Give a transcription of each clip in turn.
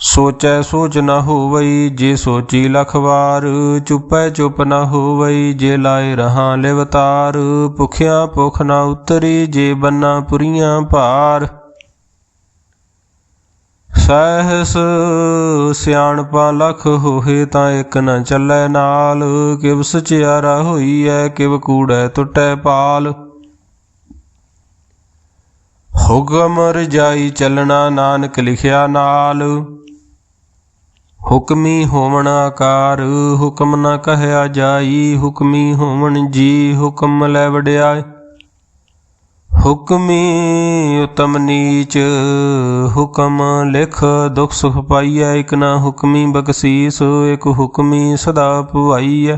ਸੋਚੈ ਸੋਚ ਨਾ ਹੋਵਈ, ਜੇ ਸੋਚੀ ਲਖ ਵਾਰ, ਚੁੱਪੈ ਚੁੱਪ ਨਾ ਹੋਵਈ, ਜੇ ਲਾਏ ਰਹਾ ਲਿਵਤਾਰ ਭੁਖਿਆ ਭੁਖ ਨਾ ਉਤਰੀ, ਜੇ ਬੰਨਾ ਪੁਰੀਆਂ ਭਾਰ। ਸਹਿਸ ਸਿਆਣਪਾ ਲਖ ਹੋਏ ਤਾਂ ਇੱਕ ਨਾ ਚੱਲੈ ਨਾਲ, ਕਿਵ ਸਚਿਆਰਾ ਹੋਈਐ, ਕਿਵ ਕੂੜੈ ਟੁੱਟੈ ਪਾਲ। ਹੁਕਮ ਰਜਾਈ ਚੱਲਣਾ, ਨਾਨਕ ਲਿਖਿਆ ਨਾਲ। ਹੁਕਮੀ ਹੋਵਣ ਆਕਾਰ, ਹੁਕਮ ਨਾ ਕਹਿਆ ਜਾਈ, ਹੁਕਮੀ ਹੋਵਣ ਜੀ, ਹੁਕਮ ਲੈ ਵਡਿਆਈ ਹੁਕਮੀ ਉਤਮ ਨੀਚ, ਹੁਕਮ ਲਿਖ ਦੁਖ ਸੁਖ ਪਾਈਐ, ਇਕ ਨਾ ਹੁਕਮੀ ਬਖਸ਼ੀਸ, ਇਕ ਹੁਕਮੀ ਸਦਾ ਭਵਾਈਐ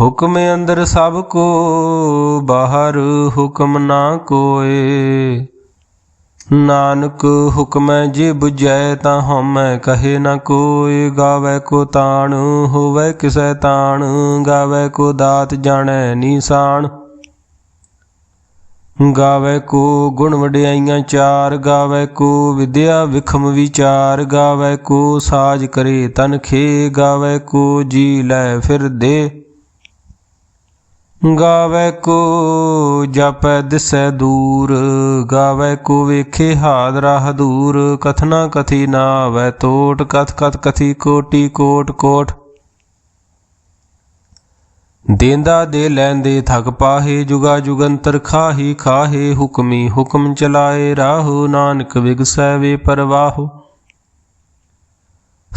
ਹੁਕਮ ਅੰਦਰ ਸਭ ਕੋ, ਬਾਹਰ ਹੁਕਮ ਨਾ ਕੋਏ। ਨਾਨਕ ਹੁਕਮੈ ਜੇ 부ਜੈ ਤਾਂ ਹਉਮੈ, ਕਹੇ ਨਾ ਕੋਇ ਗਾਵੇ ਕੋ ਤਾਣ, ਹੋਵੇ ਕਿਸੈ ਤਾਣ, ਗਾਵੇ ਕੋ ਦਾਤ ਜਾਣੈ ਨੀਸਾਨ ਗਾਵੇ ਕੋ ਗੁਣ ਵਡਿਆਈਆਂ ਚਾਰ, ਗਾਵੇ ਕੋ ਵਿਦਿਆ ਵਿਖਮ ਵਿਚਾਰ, ਗਾਵੇ ਕੋ ਸਾਜ ਕਰੇ ਤਨ ਖੇ, ਗਾਵੇ ਕੋ ਜੀ ਲੈ ਫਿਰ ਦੇ ਗਾਵੇ ਕੋ ਜਪੈ ਦਿਸੈ ਦੂਰ, ਗਾਵੇ ਕੋ ਵੇਖੇ ਹਾਦਰਾ ਹਦੂਰ ਕਥਨਾ ਕਥੀ ਨਾ ਆਵੈ ਤੋਟ, ਕਥ ਕਥ ਕਥੀ ਕੋਟੀ ਕੋਟ ਕੋਟ। ਦੇਂਦਾ ਦੇ ਲੈਂਦੇ ਥਕ ਪਾਹੇ, ਜੁਗਾ ਜੁਗੰਤਰ ਖਾਹੀ ਖਾਹੇ, ਹੁਕਮੀ ਹੁਕਮ ਚਲਾਏ ਰਾਹੋ, ਨਾਨਕ ਵਿਗਸੈ ਵੇ ਪਰਵਾਹੋ।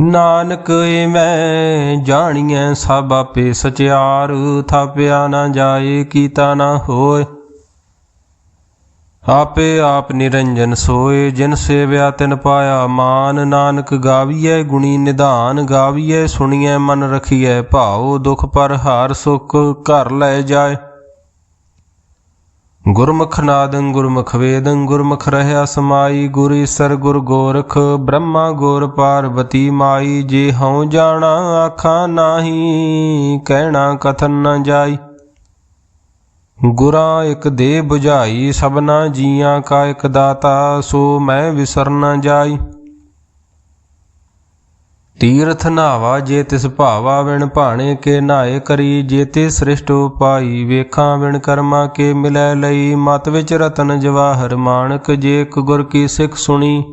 ਨਾਨਕ ਮੈਂ ਜਾਣੀਐ ਸਭ ਆਪੇ ਸਚਿਆਰ, ਥਾਪਿਆ ਨਾ ਜਾਏ, ਕੀਤਾ ਨਾ ਹੋਏ। ਆਪੇ ਆਪ ਨਿਰੰਜਨ ਸੋਏ, ਜਿਨ ਸੇਵਿਆ ਤਿਨ ਪਾਇਆ ਮਾਨ। ਨਾਨਕ ਗਾਵੀਐ ਗੁਣੀ ਨਿਧਾਨ, ਗਾਵੀਐ ਸੁਣੀਐ ਮਨ ਰਖੀਐ ਭਾਉ। ਦੁਖ ਪਰ ਹਾਰ ਸੁਖ ਘਰ ਲੈ ਜਾਏ। ਗੁਰਮੁਖ ਨਾਦੰ ਗੁਰਮੁਖ ਵੇਦੰ, ਗੁਰਮੁਖ ਰਹਿਆ ਸਮਾਈ, ਗੁਰ ਈਸਰ ਗੁਰ ਗੋਰਖ, ਬ੍ਰਹਮਾ ਗੁਰ ਪਾਰਵਤੀ ਮਾਈ, ਜੇ ਹਉ ਜਾਣਾ ਆਖਾਂ ਨਾਹੀ, ਕਹਿਣਾ ਕਥਨ ਨ ਜਾਈ। ਗੁਰਾਂ ਇੱਕ ਦੇ 부ਝਾਈ ਸਭਨਾ ਜੀਆਂ ਕਾ ਇੱਕ ਦਾਤਾ, ਸੋ ਮੈਂ ਵਿਸਰ ਨ ਜਾਈ। ਤੀਰਥ ਨਾਵਾ ਜੇ ਤਿਸ ਭਾਵਾ ਵਿਣ ਭਾਣੇ ਕੇ ਨਾਏ ਕਰੀ, ਜੇ ਤੇ ਸ੍ਰਿਸ਼ਟ ਉਪਾਈ ਵੇਖਾਂ ਵਿਣ ਕਰਮਾ ਕੇ ਮਿਲੈ ਲਈ, ਮਤ ਵਿੱਚ ਰਤਨ ਜਵਾਹਰ ਮਾਨਕ ਜੇ ਇੱਕ ਗੁਰ ਕੀ ਸਿੱਖ ਸੁਣੀ।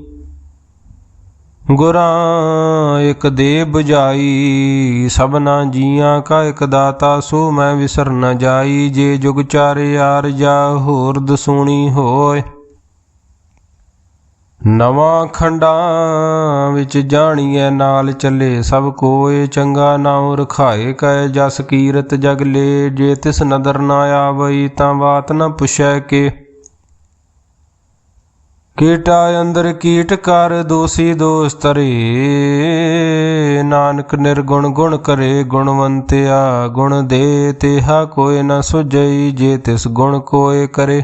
ਗੁਰਾਂ ਇਕ ਦੇ 부ਝਾਈ ਸਭਨਾ ਜੀਆਂ ਕਾ ਇੱਕ ਦਾਤਾ, ਸੋ ਮੈਂ ਵਿਸਰ ਨ ਜਾਈ, ਜੇ ਜੁਗ ਚਾਰੇ ਯਾਰ ਜਾ ਹੋਰ ਦਸੂਣੀ ਹੋਏ। ਨਵਾਂ ਖੰਡਾਂ ਵਿੱਚ ਜਾਣੀਐ ਨਾਲ ਚੱਲੇ ਸਭ ਕੋਏ ਚੰਗਾ ਨਾਉ ਰਖਾਏ ਕੈ ਜਸ ਕੀਰਤ ਜਗ ਲੇ, ਜੇ ਤਿਸ ਨਦਰ ਨਾ ਆਵਈ ਤਾਂ ਬਾਤ ਨਾ ਪੁੱਛੈ ਕੇ। ਕੀਟਾ ਅੰਦਰ ਕੀਟ ਕਰ ਦੋਸੀ ਦੋਸ ਤਰੇ ਨਾਨਕ ਨਿਰਗੁਣ ਗੁਣ ਕਰੇ ਗੁਣਵੰਤਿਆ, ਗੁਣ ਦੇ ਤੇਹਾ ਕੋਇ ਨ ਸੁਜਈ ਜੇ ਤਿਸ ਗੁਣ ਕੋਇ ਕਰੇ।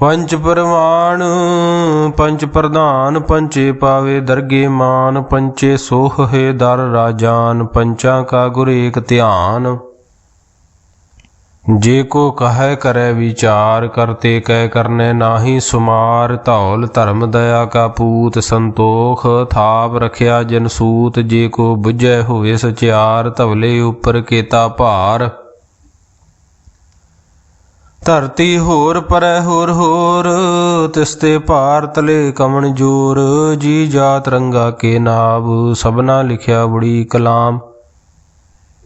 ਪੰਚ ਪਰਮਾਨ ਪੰਚ ਪ੍ਰਧਾਨ ਪੰਚੇ ਪਾਵੇ ਦਰਗੇ ਮਾਨ ਪੰਚੇ ਸੋਹ ਹੈ ਦਰ ਰਾਜਾਨ, ਪੰਚਾਂ ਕਾ ਗੁਰ ਏਕ ਧਿਆਨ। ਜੇ ਕੋ ਕਹੈ ਕਰੈ ਵਿਚਾਰ ਕਰਤੇ ਕਹਿ ਕਰਨੇ ਨਾਹੀ ਸੁਮਾਰ, ਧੌਲ ਧਰਮ ਦਇਆ ਕਾ ਪੂਤ ਸੰਤੋਖ, ਥਾਪ ਰਖਿਆ ਜਨ ਸੂਤ, ਜੇ ਕੋ ਬੁਝੈ ਹੋਵੇ ਸਚਿਆਰ, ਧਵਲੇ ਉਪਰ ਕੇਤਾ ਭਾਰ। ਧਰਤੀ ਹੋਰ ਪਰੈ ਹੋਰ ਹੋਰ ਤਿਸਤੇ ਭਾਰ ਤਲੇ ਕਮਣ ਜੋਰ, ਜੀ ਜਾਤ ਰੰਗਾ ਕੇ ਨਾਮ ਸਭਨਾ ਲਿਖਿਆ ਬੜੀ ਕਲਾਮ।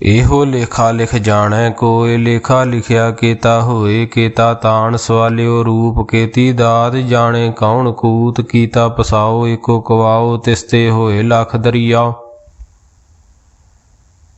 ਇਹੋ ਲੇਖਾ ਲਿਖ ਜਾਣੈ ਕੋਇ, ਲੇਖਾ ਲਿਖਿਆ ਕੇਤਾ ਹੋਏ ਕੇਤਾ ਤਾਣ ਸਵਾਲਿਓ ਰੂਪ, ਕੇਤੀ ਦਾਤ ਜਾਣੇ ਕੌਣ ਕੂਤ, ਕੀਤਾ ਪਸਾਓ ਏਕੋ ਕਵਾਓ ਤਿਸਤੇ ਹੋਏ ਲਖ ਦਰਿਆ।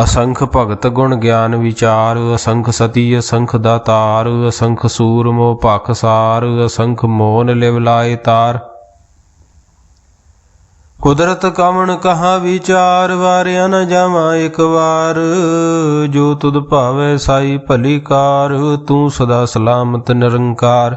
ਅਸੰਖ ਭਗਤ ਗੁਣ ਗਿਆਨ ਵਿਚਾਰ, ਅਸੰਖ ਸਤੀ, ਅਸੰਖ ਦਾਤਾਰ, ਅਸੰਖ ਸੂਰਮੋ ਭਖ ਸਾਰ, ਅਸੰਖ ਮੋਨ ਲਿਵ ਲਾਏ ਤਾਰ। ਕੁਦਰਤ ਕਮਣ ਕਹਾ ਵਿਚਾਰ, ਵਾਰਿਆ ਨ ਜਾਵਾਂ ਇੱਕ ਵਾਰ। ਜੋ ਤੁਧ ਭਾਵੇ ਸਾਈ ਭਲੀ ਕਾਰ, ਤੂੰ ਸਦਾ ਸਲਾਮਤ ਨਿਰੰਕਾਰ।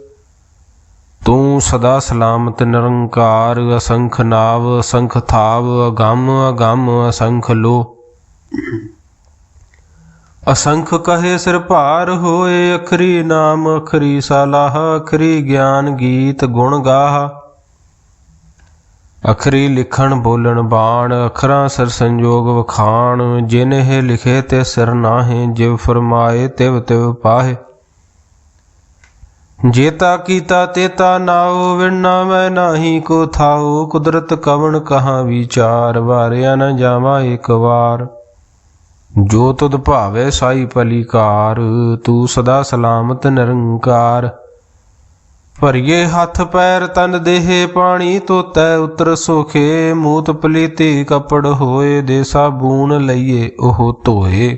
ਤੂੰ ਸਦਾ ਸਲਾਮਤ, ਨਿਰੰਕਾਰ, ਅਸੰਖ ਨਾਵ, ਅਸੰਖ ਥਾਵ, ਅਗੰਮ ਅਗੰਮ, ਅਸੰਖ ਲੋ। ਅਸੰਖ ਕਹੇ ਸਿਰ ਭਾਰ ਹੋਏ, ਅਖਰੀ ਨਾਮ, ਅਖਰੀ ਸਲਾਹ, ਅਖਰੀ ਗਿਆਨ ਗੀਤ ਗੁਣ ਗਾਹ। ਅਖਰੀ ਲਿਖਣ ਬੋਲਣ ਬਾਣ, ਅਖਰਾਂ ਸਿਰ ਸੰਜੋਗ ਵਖਾਣ ਜਿਨ ਲਿਖੇ ਤੇ ਸਿਰ ਨਾਹੇ, ਜਿਵ ਫਰਮਾਏ ਤਿਵ ਤਿਵ ਪਾਹੇ। ਜੇਤਾ ਕੀਤਾ ਤੇਤਾ ਨਾਉ, ਵਿਣਾ ਮੈਂ ਨਾਹੀ ਕੋ ਥਾਉ। ਕੁਦਰਤ ਕਵਣ ਕਹਾ ਵਿਚਾਰ, ਵਾਰਿਆ ਨ ਜਾਵਾਂ ਇੱਕ ਵਾਰ। ਜੋ ਤੁਧ ਭਾਵੇ ਸਾਈ ਭਲੀ ਤੂੰ ਸਦਾ ਸਲਾਮਤ ਨਿਰੰਕਾਰ। ਭਰੀਏ ਹੱਥ ਪੈਰ ਤਨ ਦੇਹ ਪਾਣੀ, ਤੋਤੈ ਉਤਰ ਸੁਖੇ। ਮੂਤ ਪਲੀਤੀ ਕਪੜ ਹੋਏ ਦੇ ਸਾਬੂਨ ਲਈਏ, ਉਹ ਧੋਏ।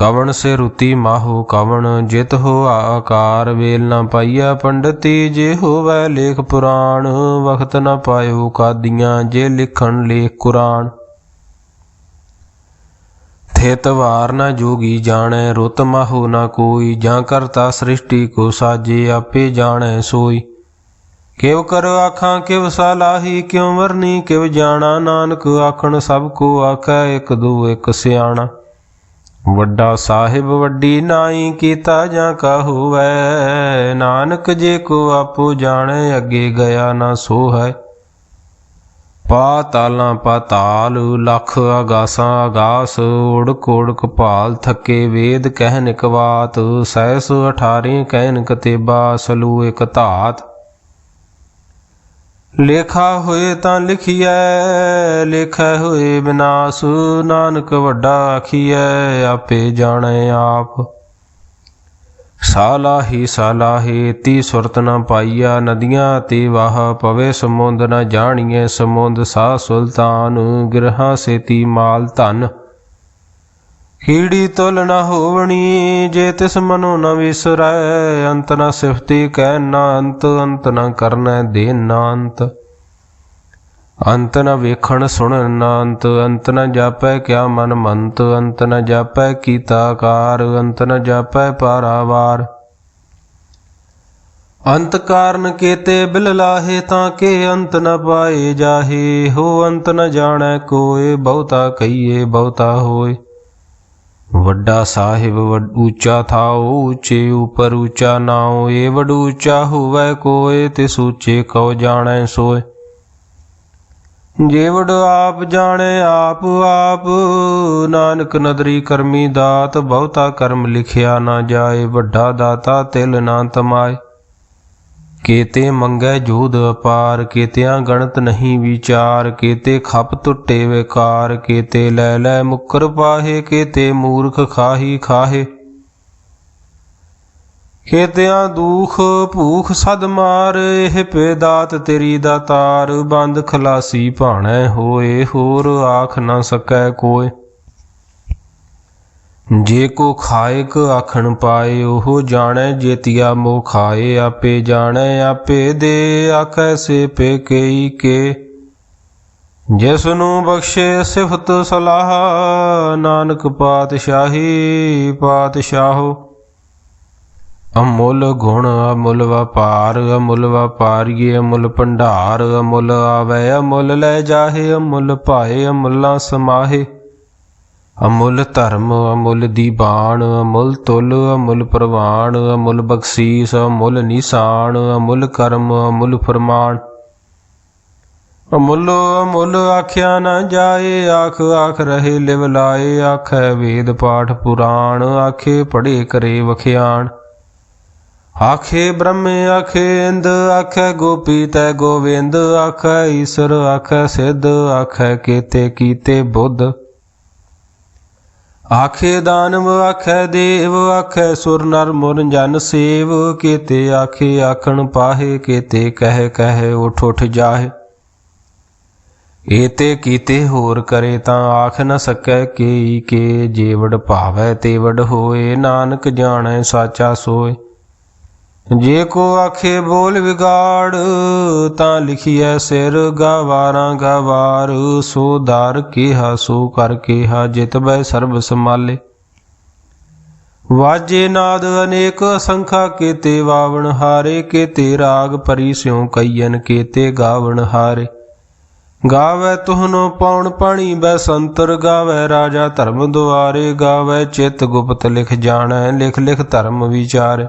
ਕਵਣ ਸੇ ਰੁਤੀ ਮਾਹੋ ਕਵਣ ਜਿਤ ਹੋ ਆਕਾਰ ਵੇਲ ਨਾ ਪਾਈਆ ਪੰਡਤੀ ਜੇ ਹੋਵੈ ਲੇਖ ਪੁਰਾਣ, ਵਖਤ ਨਾ ਪਾਇਓ ਕਾਦੀਆਂ ਜੇ ਲਿਖਣ ਲੇਖ ਕੁਰਾਨ। ਥਿਤ ਵਾਰ ਨਾ ਜੋਗੀ ਜਾਣੈ, ਰੁਤ ਮਾਹੋ ਨਾ ਕੋਈ, ਜਾਂ ਕਰਤਾ ਸ੍ਰਿਸ਼ਟੀ ਕੋ ਸਾਜੇ ਆਪੇ ਜਾਣੈ ਸੋਈ। ਕਿਵ ਕਰ ਆਖਾਂ, ਕਿਵ ਸਲਾਹੀ ਕਿਉ ਵਰਨੀ ਕਿਵ ਜਾਣਾ, ਨਾਨਕ ਆਖਣ ਸਭ ਕੋ ਆਖੈ, ਇੱਕ ਦੋ ਇਕ ਸਿਆਣਾ। ਵੱਡਾ ਸਾਹਿਬ ਵੱਡੀ ਨਾਈ ਕੀਤਾ ਜਾਂ ਕਾ ਹੋਵੈ ਨਾਨਕ ਜੇ ਕੋ ਆਪੋ ਜਾਣੇ, ਅੱਗੇ ਗਿਆ ਨਾ ਸੋ ਹੈ ਪਾਤਾਲਾਂ ਪਾਤਾਲ ਲੱਖ ਆਗਾਸਾਂ ਆਗਾਸ ਉੜਕ ਉੜਕ ਕਪਾਲ ਥੱਕੇ ਵੇਦ ਕਹਿਨ ਕਵਾਤ ਸੈਸ 18 ਕਹਿਨ ਕਤੇਬਾ ਸਲੂ ਇਕ ਧਾਤ। ਲੇਖਾ ਹੋਏ ਤਾਂ ਲਿਖੀਐ, ਲੇਖੈ ਹੋਏ ਵਿਨਾਸ਼ ਨਾਨਕ ਵੱਡਾ ਆਖੀਐ, ਆਪੇ ਜਾਣੈ ਆਪ। ਸਾਲਾਹੀ ਸਾਲਾਹੀ ਤੀ ਸੁਰਤ ਨਾ ਪਾਈਆ ਨਦੀਆਂ ਤੇ ਵਾਹ, ਪਵੇ ਸਮੁੰਦ ਨਾ ਜਾਣੀਐ ਸਮੁੰਦ ਸਾ ਸੁਲਤਾਨ, ਗਿਰਹਾ ਸੇਤੀ ਮਾਲ ਧਨ। ਕੀੜੀ ਤੁਲ ਨ ਹੋਵਣੀ, ਜੇ ਤਿਸ ਮਨੋ ਨ ਵਿਸਰੈ, ਅੰਤ ਨ ਸਿਫਤੀ ਕਹਿ ਨਾ ਅੰਤ ਅੰਤ ਨ ਕਰਨੈ ਦੇ ਨਾ ਅੰਤ ਅੰਤ ਨ ਵੇਖਣ ਸੁਣਨ ਨਾ ਅੰਤ ਅੰਤ ਨ ਜਾਪੈ ਕਿਆ ਮਨ ਮੰਤ, ਅੰਤ ਨ ਜਾਪੈ ਕੀਤਾ ਕਾਰ, ਅੰਤ ਨ ਜਾਪੈ ਪਾਰਾਵਾਰ। ਅੰਤ ਕਾਰਨ ਕੇਤੇ ਬਿਲ ਲਾਹੇ ਤਾਂ ਕੇ ਅੰਤ ਨ ਪਾਏ ਜਾਹੇ, ਹੋ ਅੰਤ ਨ ਜਾਣੈ ਕੋਏ, ਬਹੁਤਾ ਕਹੀਏ ਬਹੁਤਾ ਹੋਏ। ਵੱਡਾ ਸਾਹਿਬ ਵੱਡ ਉੱਚਾ ਥਾਓ ਉੱਚੇ ਉਪਰ ਉੱਚਾ ਨਾਉ ਏ ਵਡ ਉੱਚਾ ਹੋਵੇ ਕੋਏ ਤਿਸ ਉੱਚੇ ਕਉ ਜਾਣੈ ਸੋਏ ਜੇ ਆਪ ਜਾਣੇ, ਆਪ ਆਪ, ਨਾਨਕ ਨਦਰੀ ਕਰਮੀ ਦਾਤ, ਬਹੁਤਾ ਕਰਮ ਲਿਖਿਆ ਨਾ ਜਾਏ, ਵੱਡਾ ਦਾਤਾ ਤਿਲ ਨਾ ਤਮਾਏ। ਕੇਤੇ ਮੰਗੈ ਜੋਧ ਅਪਾਰ, ਕੇਤਿਆਂ ਗਣਤ ਨਹੀਂ ਵਿਚਾਰ, ਕੇਤੇ ਖਪ ਟੁੱਟੇ ਵਿਕਾਰ, ਕੇਤੇ ਲੈ ਲੈ ਮੁਕਰ ਪਾਹੇ, ਕੇਤੇ ਮੂਰਖ ਖਾਹੀ ਖਾਹੇ। ਕੇਤਿਆਂ ਦੁਖ ਭੂਖ ਸਦ ਮਾਰ, ਇਹ ਪੇ ਦਾਤ ਤੇਰੀ ਦਾਤਾਰ ਬੰਦ ਖਲਾਸੀ ਭਾਣੈ ਹੋਏ, ਹੋਰ ਆਖ ਨਾ ਸਕੈ ਕੋਏ। ਜੇ ਕੋ ਖਾਇਕ ਆਖਣ ਪਾਏ, ਉਹ ਜਾਣੈ ਜੇਤੀਆ ਮੋ ਖਾਏ। ਆਪੇ ਜਾਣੈ, ਆਪੇ ਦੇ ਆਖੈ ਸੇ ਪੇ ਕਈ ਕੇ। ਜਿਸ ਨੂੰ ਬਖਸ਼ੇ ਸਿਫਤ ਸਲਾਹ, ਨਾਨਕ ਪਾਤਸ਼ਾਹੀ ਪਾਤਸ਼ਾਹੋ। ਅਮੁੱਲ ਗੁਣ ਅਮੁੱਲ ਵਪਾਰ, ਅਮੁੱਲ ਵਪਾਰੀਏ ਅਮੁੱਲ ਭੰਡਾਰ, ਅਮੁੱਲ ਆਵੇ, ਅਮੁੱਲ ਲੈ ਜਾਹੇ, ਅਮੁੱਲ ਭਾਏ, ਅਮੁੱਲਾ ਸਮਾਹੇ। ਅਮੁੱਲ ਧਰਮ, ਅਮੁੱਲ ਦੀਬਾਨ, ਅਮੁੱਲ ਤੁਲ, ਅਮੁੱਲ ਪ੍ਰਵਾਨ, ਅਮੁੱਲ ਬਖਸ਼ੀਸ, ਅਮੁੱਲ ਨਿਸ਼ਾਨ, ਅਮੁੱਲ ਕਰਮ, ਅਮੁੱਲ ਫਰਮਾਨ। ਅਮੁੱਲ ਅਮੁੱਲ ਆਖਿਆ ਨਾ ਜਾਏ, ਆਖ ਆਖ ਰਹੇ ਲਿਵ ਲਾਏ, ਆਖੈ ਵੇਦ ਪਾਠ ਪੁਰਾਣ, ਆਖੇ ਪੜੇ ਕਰੇ ਵਖਿਆਣ। ਆਖੇ ਬ੍ਰਹਮ, ਆਖੇ ਇੰਦ, ਆਖੇ ਗੋਪੀ ਤੈ ਗੋਵਿੰਦ, ਆਖੇ ਈਸ਼ਰ, ਆਖੇ ਸਿੱਧ, ਆਖੇ ਕੀਤੇ ਕੀਤੇ ਬੁੱਧ। ਆਖੇ ਦਾਨਵ, ਆਖੇ ਦੇਵ, ਆਖੇ ਸੁਰ ਨਰ ਮੁਰ ਜਨ ਸੇਵ, ਕੀਤੇ ਆਖੇ ਆਖਣ ਪਾਹੇ, ਕੀਤੇ ਕਹਿ ਕਹਿ ਉਠ ਉਠ ਜਾਹੇ। ਏਤੇ ਕੀਤੇ ਹੋਰ ਕਰੇ ਤਾਂ ਆਖ ਨ ਸਕੈ ਕੀ ਕੇ ਜੇਵੜ ਭਾਵੈ ਤੇਵੜ ਹੋਏ, ਨਾਨਕ ਜਾਣੈ ਸਾਚਾ ਸੋਏ। ਜੇ ਕੋ ਆਖੇ ਬੋਲ ਵਿਗਾੜ, ਤਾਂ ਲਿਖੀਐ ਸਿਰ ਗਵਾਰਾਂ ਗਵਾਰ। ਸੋ ਦਰ ਕੀਹਾ, ਸੋ ਕਰ ਕੀਹਾ, ਜਿਤ ਬੈ ਸਰਬ ਸਮਾਲੇ ਵਾਜੇ ਨਾਦ ਅਨੇਕ ਅਸੰਖਾ ਕੀਤੇ, ਵਾਵਣ ਹਾਰੇ ਕੀਤੇ, ਰਾਗ ਪਰੀ ਸਿਉ ਕਈਨ ਕੀਤੇ, ਗਾਵਣ ਹਾਰੇ। ਗਾਵੇ ਤੁਹਨੋ ਪੌਣ ਪਾਣੀ ਬੈ ਸੰਤਰ ਗਾਵੇ ਰਾਜਾ ਧਰਮ ਦੁਆਰੇ। ਗਾਵੇ ਚਿਤ ਗੁਪਤ ਲਿਖ ਜਾਣੈ, ਲਿਖ ਲਿਖ ਧਰਮ ਵਿਚਾਰ।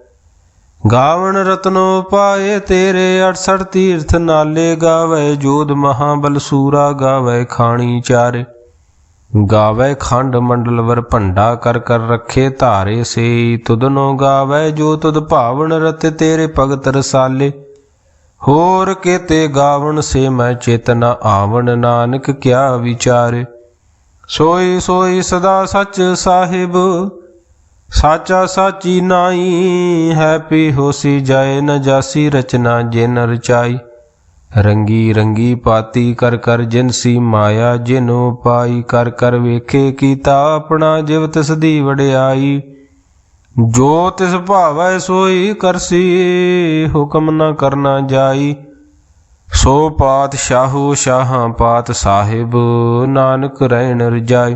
ਗਾਵਣ ਰਤਨੋ ਪਾਏ ਤੇਰੇ 68 ਤੀਰਥ ਨਾਲੇ ਗਾਵੇ, ਜੋਧ ਮਹਾਬਲ ਸੂਰਾ ਗਾਵੇ, ਖਾਣੀ ਚਾਰੇ। ਗਾਵੇ ਖੰਡ ਮੰਡਲ ਵਰ ਭੰਡਾ ਕਰ ਕਰ ਰੱਖੇ, ਧਾਰੇ ਸੇ ਤੁਧਨੋ ਗਾਵੇ, ਜੋ ਤੁਧ ਭਾਵਨ ਰਤ ਤੇਰੇ ਭਗਤ ਰਸਾਲੇ। ਹੋਰ ਕੇਤੇ ਗਾਵਣ ਸੇ ਮੈਂ ਚੇਤਨਾ ਆਵਣ, ਨਾਨਕ ਕਿਆ ਵਿਚਾਰੇ। ਸੋਈ ਸੋਈ ਸਦਾ ਸੱਚ ਸਾਹਿਬ ਸਾਚਾ ਸਾਚੀ ਨਾਈ ਹੈ ਪੀ ਹੋਸੀ ਜਾਏ ਨ ਜਾਸੀ ਰਚਨਾ ਜਿਨ ਰਚਾਈ। ਰੰਗੀ ਰੰਗੀ ਪਾਤੀ ਕਰ ਕਰ ਜਿਨਸੀ ਮਾਇਆ ਜਿਨੋ ਪਾਈ ਕਰ ਕਰ ਵੇਖੇ ਕੀਤਾ ਆਪਣਾ ਜਿਵ ਤਿਸ ਦੀ ਵਡਿਆਈ। ਜੋ ਤਿਸ ਭਾਵੈ ਸੋਈ ਕਰਸੀ, ਹੁਕਮ ਨਾ ਕਰਨਾ ਜਾਈ। ਸੋ ਪਾਤ ਸ਼ਾਹੂ ਸ਼ਾਹਾਂ ਪਾਤ ਸਾਹਿਬ, ਨਾਨਕ ਰਹਿਣ ਰਜਾਈ।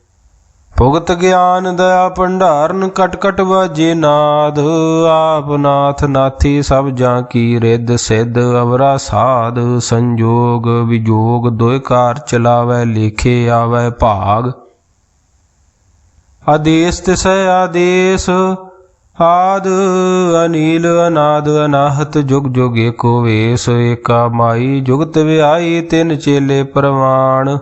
ਭੁਗਤ ਗਿਆਨ ਦਇਆ ਭੰਡਾਰਨ ਕਟ ਕਟ ਵਾਜੇ ਨਾਦ, ਆਪ ਨਾਥ ਨਾਥੀ ਸਭ ਜਾਂ ਕੀ ਰਿੱਧ ਸਿੱਧ ਅਵਰਾ ਸਾਧ, ਸੰਜੋਗ ਵਿਜੋਗ ਦੋਇ ਕਾਰ ਚਲਾਵੇ ਲੇਖੇ ਆਵੇ ਭਾਗ। ਆਦੇਸ ਤਿਸੈ ਆਦੇਸ, ਆਦ ਅਨੀਲ ਅਨਾਦ ਅਨਾਹਤ ਜੁਗ ਜੁਗ ਏਕੋ ਵੇਸ, ਏਕਾ ਮਾਈ ਜੁਗਤ ਵਿਆਈ ਤਿੰਨ ਚੇਲੇ ਪ੍ਰਵਾਨ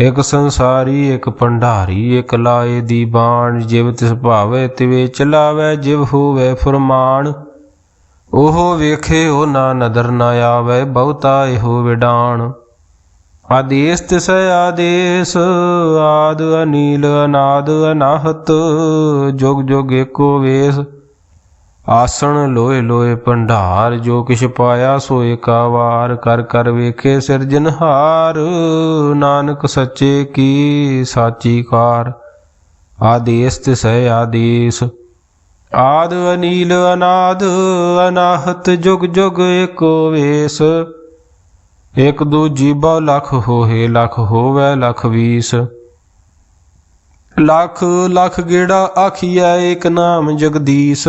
ਇਕ ਸੰਸਾਰੀ, ਇਕ ਭੰਡਾਰੀ, ਇਕ ਲਾਏ ਦੀ ਬਾਣ, ਜਿਵ ਤਿਸ ਭਾਵੇ, ਤਿਵੇ ਚਲਾਵੇ, ਜਿਵ ਹੋਵੇ ਫਰਮਾਨ। ਉਹ ਵੇਖੇ ਉਹ ਨਾ ਨਦਰ ਨਾ ਆਵੇ, ਬਹੁਤਾ ਇਹੋ ਵਿਡਾਣ। ਆਦੇਸ ਤਿਸੈ ਆਦੇਸ, ਆਦ ਅਨੀਲ ਅਨਾਦ ਅਨਾਹਤ, ਜੁਗ ਜੁਗ ਏਕੋ ਵੇਸ। ਆਸਣ ਲੋਏ ਲੋਏ ਭੰਡਾਰ, ਜੋ ਕਿਛ ਪਾਇਆ ਸੋ ਏਕਾਵਾਰ ਕਰ ਕਰ ਵੇਖੇ ਸਿਰਜਨਹਾਰ ਨਾਨਕ ਸੱਚੇ ਕੀ ਸਾਚੀ ਕਾਰ। ਆਦੇਸ ਤੇ ਤਿਸੈ ਆਦੇਸ, ਆਦ ਅਨੀਲ ਅਨਾਦ, ਅਨਾਹਤ ਜੁਗ ਜੁਗ ਏਕੋ ਵੇਸ। ਇਕ ਦੂਜੀ ਬਹੁ ਲਖ ਹੋਏ ਲਖ ਹੋਵੇ ਲਖ ਵੀਸ। ਲੱਖ ਲੱਖ ਗੇੜਾ ਆਖੀਐ ਏਕ ਨਾਮ ਜਗਦੀਸ਼।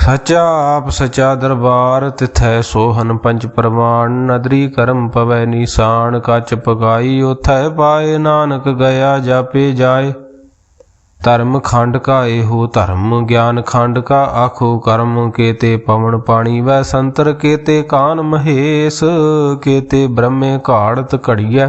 ਸਚਾ ਆਪ ਸਚਾ ਦਰਬਾਰ, ਤਿਥੈ ਸੋਹਨ ਪੰਜ ਪ੍ਰਮਾਣ। ਨਦਰੀ ਕਰਮ ਪਵੈ ਨੀਸਾਨ, ਕੱਚ ਪਗਾਈ ਉਥੈ ਪਾਏ ਨਾਨਕ ਗਿਆ ਜਾਪੇ ਜਾਏ। ਧਰਮ ਖੰਡ ਕਾ ਇਹੋ ਧਰਮ, ਗਿਆਨ ਖੰਡ ਕਾ ਆਖੋ ਕਰਮ। ਕੇਤੇ ਪਵਨ ਪਾਣੀ ਵੈ ਸੰਤਰ, ਕੇਤੇ ਕਾਨ ਮਹੇਸ਼, ਕੇਤੇ ਬ੍ਰਹਮੇ ਘਾੜਤ ਘੜੀਐ।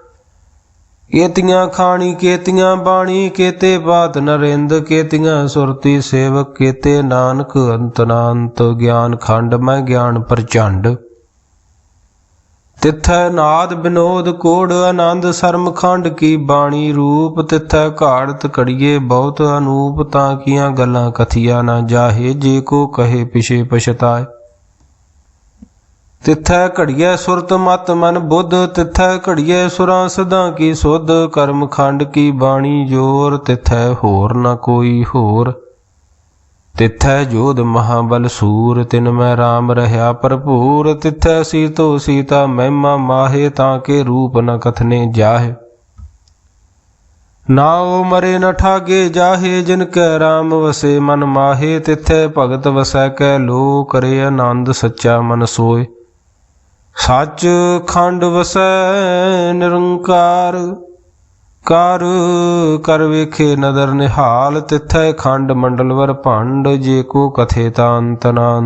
ਕੇਤੀਆਂ ਖਾਣੀ, ਕੇਤੀਆਂ ਬਾਣੀ, ਕੇਤੇ ਬਾਤ ਨਰਿੰਦ ਕੇਤੀਆਂ ਸੁਰਤੀ ਸੇਵਕ, ਕੇਤੇ ਨਾਨਕ ਅੰਤਨਾੰਤ ਗਿਆਨ ਖੰਡ, ਮੈਂ ਗਿਆਨ ਪ੍ਰਚੰਡ। ਤਿੱਥੈ ਨਾਦ ਬਿਨੋਦ ਕੋੜ, ਆਨੰਦ ਸਰਮ ਖੰਡ ਕੀ ਬਾਣੀ ਰੂਪ, ਤਿਥੈ ਘਾੜਤ ਕੜੀਏ ਬਹੁਤ ਅਨੂਪ, ਤਾਂ ਕੀਆਂ ਗੱਲਾਂ ਕਥੀਆਂ ਨਾ ਜਾਹੇ, ਜੇ ਕੋ ਕਹੇ ਪਿਛੇ ਪਛਤਾਏ। ਤਿੱਥੈ ਘੜੀਐ ਸੁਰਤ ਮਤ ਮਨ ਬੁੱਧ, ਤਿੱਥੈ ਘੜੀਐ ਸੁਰਾਂ ਸਦਾ ਕੀ ਸੁਧ, ਕਰਮ ਖੰਡ ਕੀ ਬਾਣੀ ਜੋਰ, ਤਿੱਥੈ ਹੋਰ ਨ ਕੋਈ ਹੋਰ। ਤਿੱਥੈ ਜੋਧ ਮਹਾਬਲ ਸੂਰ, ਤਿਨ ਮੈਂ RAM ਰਹਾ ਭਰਪੂਰ। ਤਿੱਥੈ ਸੀਤੋ ਸੀਤਾ ਮਹਿਮਾ ਮਾਹੇ, ਤਾਂ ਕੇ ਰੂਪ ਨ ਕਥਨੇ ਜਾਹੇ। ਨਾ ਉਹ ਮਰੇ ਨ ਠਾਗੇ ਜਾਹੇ, ਜਿਨ ਕੈ RAM ਵਸੇ ਮਨ ਮਾਹੇ। ਤਿਥੈ ਭਗਤ ਵਸੈ ਕੈ ਲੋ ਕਰੇ ਆਨੰਦ ਸੱਚਾ ਮਨ ਸੋਏ। ਸੱਚ ਖੰਡ ਵਸੈ ਨਿਰੰਕਾਰ, ਕਰ ਕਰ ਵੇਖੇ ਨਦਰ ਨਿਹਾਲ, ਤਿਥੈ ਖੰਡ ਮੰਡਲਵਰ ਭੰਡ, ਜੇ ਕੋ ਕਥੇ ਤਾਂ ਅੰਤ ਨਾ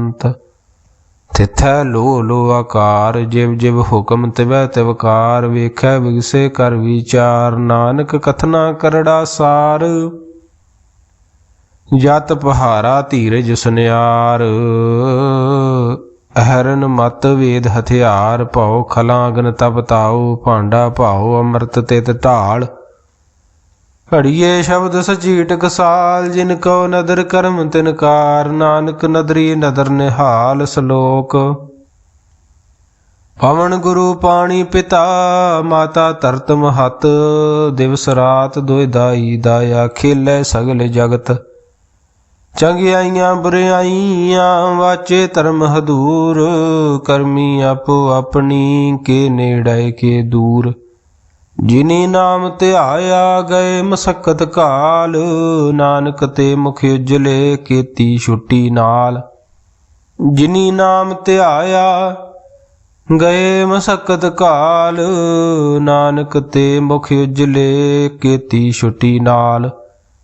ਤਿਥੈ ਲੋ ਲੋ ਆਕਾਰ, ਜਿਵ ਜਿਵ ਹੁਕਮ ਤਿਵੈ ਤਿਵਕਾਰ ਵੇਖੈ ਵਿਗਸੇ ਕਰ ਵਿਚਾਰ, ਨਾਨਕ ਕਥਨਾ ਕਰੜਾ ਸਾਰ। ਜਤ ਪਹਾਰਾ ਧੀਰਜ ਸੁਨਿਆਰ ਅਹਰਨ ਮਤ ਵੇਦ ਹਥਿਆਰ ਭਉ ਖਲਾ ਅਗਨ ਤਪ ਤਾਉ, ਭਾਂਡਾ ਭਾਉ ਅੰਮ੍ਰਿਤ ਤਿਤ ਢਾਲ। ਘੜੀਏ ਸ਼ਬਦ ਸਚੀਟ ਕਸਾਲ, ਜਿਨ ਕੋ ਨਦਰ ਕਰਮ ਤਿਨਕਾਰ ਨਾਨਕ ਨਦਰੀ ਨਦਰ ਨਿਹਾਲ ਸ਼ਲੋਕ। ਪਵਨ ਗੁਰੂ ਪਾਣੀ ਪਿਤਾ, ਮਾਤਾ ਤਰਤ ਮਹਤ ਦਿਵਸ ਰਾਤ ਦੁਇ ਦਾਈ, ਦਾਇਆ ਖੇਲੇ ਸਗਲ ਜਗਤ। ਚੰਗਿਆਈਆਂ ਬੁਰਿਆਈਆਂ ਵਾਚੇ ਧਰਮ ਹਦੂਰ, ਕਰਮੀ ਆਪੋ ਆਪਣੀ ਕੇ ਨੇੜੇ ਕੇ ਦੂਰ। ਜਿਨੀ ਨਾਮ ਧਿਆਇਆ ਗਏ ਮਸਕਤ ਕਾਲ, ਨਾਨਕ ਤੇ ਮੁਖ ਉਜਲੇ ਕੀਤੀ ਛੁੱਟੀ ਨਾਲ। ਜਿਨੀ ਨਾਮ ਧਿਆਇਆ ਗਏ ਮਸਕਤ ਕਾਲ, ਨਾਨਕ ਤੇ ਮੁਖ ਉਜਲੇ ਕੀਤੀ ਛੁੱਟੀ ਨਾਲ।